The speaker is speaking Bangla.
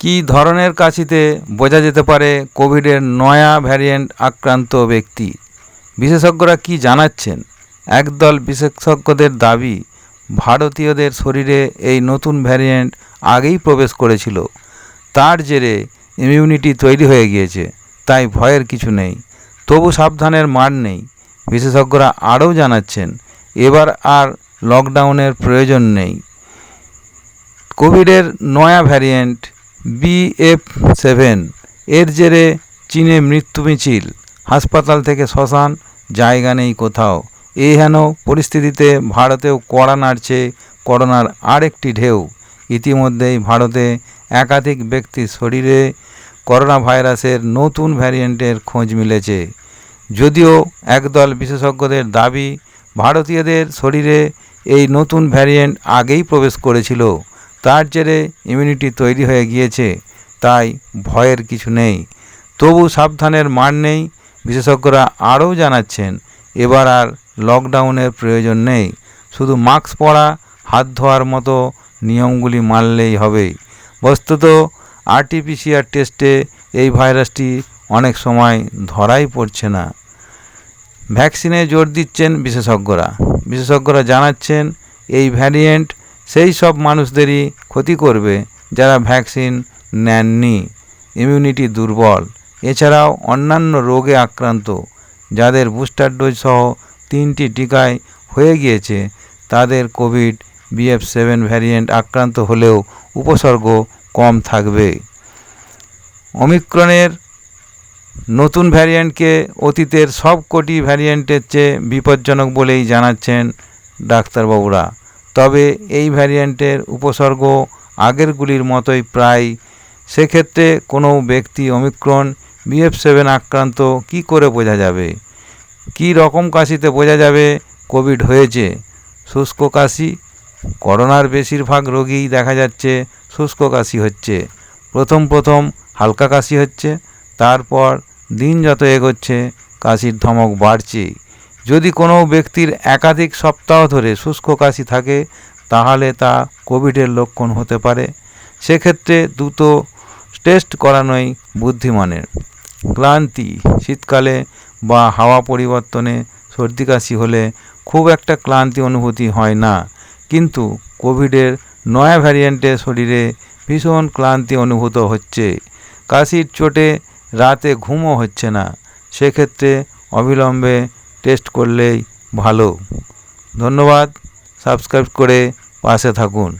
কী ধরনের কাশিতে বোঝা যেতে পারে কোভিডের নয়া ভ্যারিয়েন্ট আক্রান্ত ব্যক্তি? বিশেষজ্ঞরা কি জানাচ্ছেন? একদল বিশেষজ্ঞদের দাবি, ভারতীয়দের শরীরে এই নতুন ভ্যারিয়েন্ট আগেই প্রবেশ করেছিল। তার জেরে ইমিউনিটি তৈরি হয়ে গিয়েছে, তাই ভয়ের কিছু নেই। তবু সাবধানের মার নেই। বিশেষজ্ঞরা আরও জানাচ্ছেন, এবার আর লকডাউনের প্রয়োজন নেই। কোভিডের নয়া ভ্যারিয়েন্ট বিএফ সেভেন। এর জেরে চীনে মৃত্যু মিছিল। হাসপাতাল থেকে শ্মশান, জায়গা নেই কোথাও। এই হেন পরিস্থিতিতে ভারতেও কড়া নাড়ছে করোনার আরেকটি ঢেউ। ইতিমধ্যেই ভারতে একাধিক ব্যক্তির শরীরে করোনা ভাইরাসের নতুন ভ্যারিয়েন্টের খোঁজ মিলেছে। যদিও একদল বিশেষজ্ঞদের দাবি, ভারতীয়দের শরীরে এই নতুন ভ্যারিয়েন্ট আগেই প্রবেশ করেছিল। তার জেরে ইমিউনিটি তৈরি হয়ে গিয়েছে, তাই ভয়ের কিছু নেই। তবু সাবধানের মার নেই, বিশেষজ্ঞরা আরও জানাচ্ছেন, এবার আর লকডাউনের প্রয়োজন নেই। শুধু মাস্ক পরা, হাত ধোয়ার মতো নিয়মগুলি মানলেই হবে। বস্তুত আরটিপিসিআর টেস্টে এই ভাইরাসটি অনেক সময় ধরাই পড়ছে না। ভ্যাকসিনে জোর দিচ্ছেন বিশেষজ্ঞরা। বিশেষজ্ঞরা জানাচ্ছেন, এই ভ্যারিয়েন্ট সেই সব মানুষদেরই ক্ষতি করবে যারা ভ্যাকসিন নেননি। ইমিউনিটি দুর্বল। এছাড়াও অন্যান্য রোগে আক্রান্ত, যাদের বুস্টার ডোজ সহ তিনটি টিকায় হয়ে গিয়েছে, তাদের কোভিড বিএফ সেভেন ভ্যারিয়েন্ট আক্রান্ত হলেও উপসর্গ কম থাকবে। অমিক্রনের নতুন ভ্যারিয়েন্টকে অতীতের সব কোটি ভ্যারিয়েন্টের চেয়ে বিপজ্জনক বলেই জানাচ্ছেন ডাক্তারবাবুরা। তবে এই ভ্যারিয়েন্টের উপসর্গ আগেরগুলির মতোই প্রায়। সেক্ষেত্রে কোনো ব্যক্তি অমিক্রণ বিএফ সেভেন আক্রান্ত কি করে বোঝা যাবে? কী রকম কাশিতে বোঝা যাবে? কোভিড হয়েছে। শুষ্ক কাশি? করোনার বেশিরভাগ রোগীই দেখা যাচ্ছে শুষ্ক কাশি হচ্ছে। প্রথম প্রথম হালকা কাশি হচ্ছে, তারপর দিন যত এগোচ্ছে, কাশির ধমক বাড়ছে যদি কোনো ব্যক্তির একাধিক সপ্তাহ ধরে শুষ্ক কাশি থাকে, তাহলে তা কোভিডের লক্ষণ হতে পারে। সেক্ষেত্রে দ্রুত টেস্ট করানোই বুদ্ধিমানের। ক্লান্তি, শীতকালে বা হাওয়া পরিবর্তনে সর্দি কাশি হলে খুব একটা ক্লান্তি অনুভূতি হয় না। কিন্তু কোভিডের নয়া ভ্যারিয়েন্টে শরীরে ভীষণ ক্লান্তি অনুভূত হচ্ছে। কাশির চোটে রাতে ঘুমও হচ্ছে না। সেক্ষেত্রে অবিলম্বে টেস্ট করলেই ভালো। ধন্যবাদ। সাবস্ক্রাইব করে পাশে থাকুন।